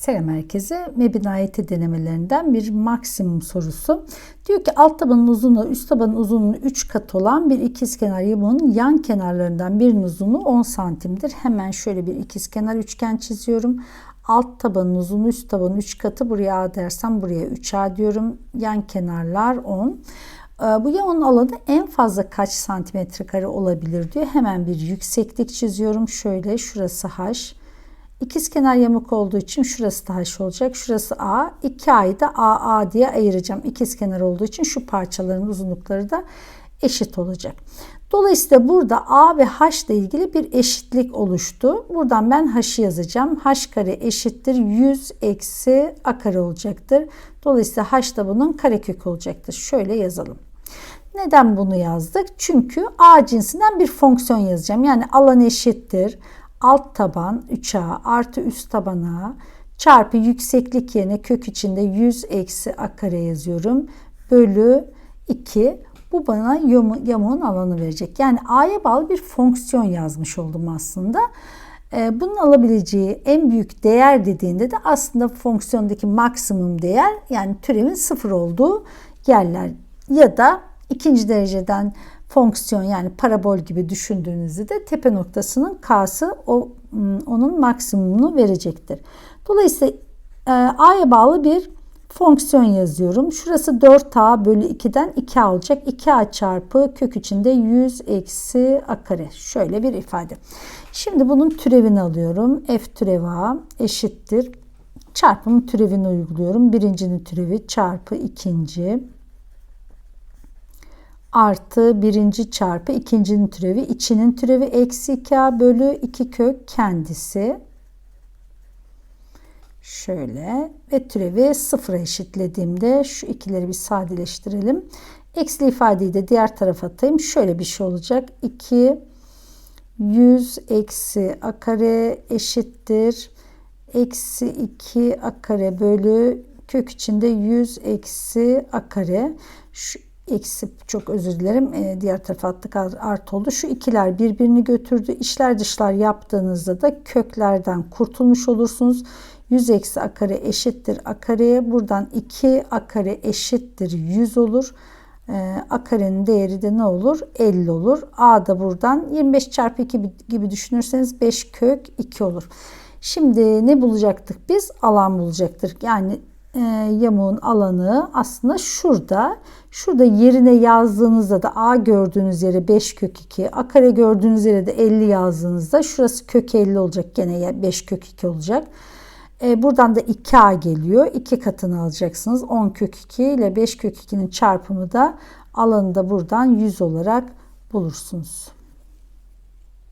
Selam herkese. MEB'in AYT denemelerinden bir maksimum sorusu. Diyor ki alt tabanın uzunluğu üst tabanın uzunluğu 3 kat olan bir ikizkenar yamuğun yan kenarlarından birinin uzunluğu 10 santimdir. Hemen şöyle bir ikizkenar üçgen çiziyorum. Alt tabanın uzunluğu üst tabanın 3 katı buraya A dersem buraya 3A diyorum. Yan kenarlar 10. Ee, bu yamuğun alanı en fazla kaç santimetre kare olabilir diyor. Hemen bir yükseklik çiziyorum. Şöyle şurası H. İkizkenar yamuk olduğu için şurası da H olacak. Şurası A. 2A'yı da AA diye ayıracağım. İkizkenar olduğu için şu parçaların uzunlukları da eşit olacak. Dolayısıyla burada A ve H ile ilgili bir eşitlik oluştu. Buradan ben H'ı yazacağım. H kare eşittir 100 eksi A kare olacaktır. Dolayısıyla H da bunun karekök olacaktır. Şöyle yazalım. Neden bunu yazdık? Çünkü A cinsinden bir fonksiyon yazacağım. Yani alan eşittir alt taban 3a artı üst tabana çarpı yükseklik yerine kök içinde 100 eksi a kare yazıyorum. Bölü 2 bu bana yamuğun alanı verecek. Yani a'ya bağlı bir fonksiyon yazmış oldum aslında. Ee, bunun alabileceği en büyük değer dediğinde de aslında fonksiyondaki maksimum değer yani türevin sıfır olduğu yerler ya da ikinci dereceden fonksiyon yani parabol gibi düşündüğünüzde de tepe noktasının k'sı o, onun maksimumunu verecektir. Dolayısıyla e, a'ya bağlı bir fonksiyon yazıyorum. Şurası 4a bölü 2'den 2a olacak. 2a çarpı kök içinde 100 eksi a kare. Şöyle bir ifade. Şimdi bunun türevini alıyorum. f türevi a eşittir. Çarpımın türevini uyguluyorum. Birincinin türevi çarpı ikinci artı birinci çarpı ikincinin türevi içinin türevi eksi 2a bölü 2 kök kendisi. Şöyle ve türevi sıfıra eşitlediğimde şu ikileri bir sadeleştirelim. Eksi ifadeyi de diğer tarafa atayım. Şöyle bir şey olacak. 2 100 eksi a kare eşittir. Eksi 2 a kare bölü kök içinde 100 eksi a kare. Şu eksi çok özür dilerim e, diğer tarafa attık artı oldu. Şu ikiler birbirini götürdü. İşler dışlar yaptığınızda da köklerden kurtulmuş olursunuz. 100 eksi a kare eşittir a kareye. Buradan 2 a kare eşittir 100 olur. E, a karenin değeri de ne olur? 50 olur. A da buradan 25 çarpı 2 gibi düşünürseniz 5 kök 2 olur. Şimdi ne bulacaktık biz? Alan bulacaktık. Yani e, yamuğun alanı aslında şurada. Şurada yerine yazdığınızda da A gördüğünüz yere 5 kök 2, A kare gördüğünüz yere de 50 yazdığınızda şurası kök 50 olacak. Gene 5 kök 2 olacak. E, buradan da 2A geliyor. 2 katını alacaksınız. 10 kök 2 ile 5 kök 2'nin çarpımı da alanı da buradan 100 olarak bulursunuz.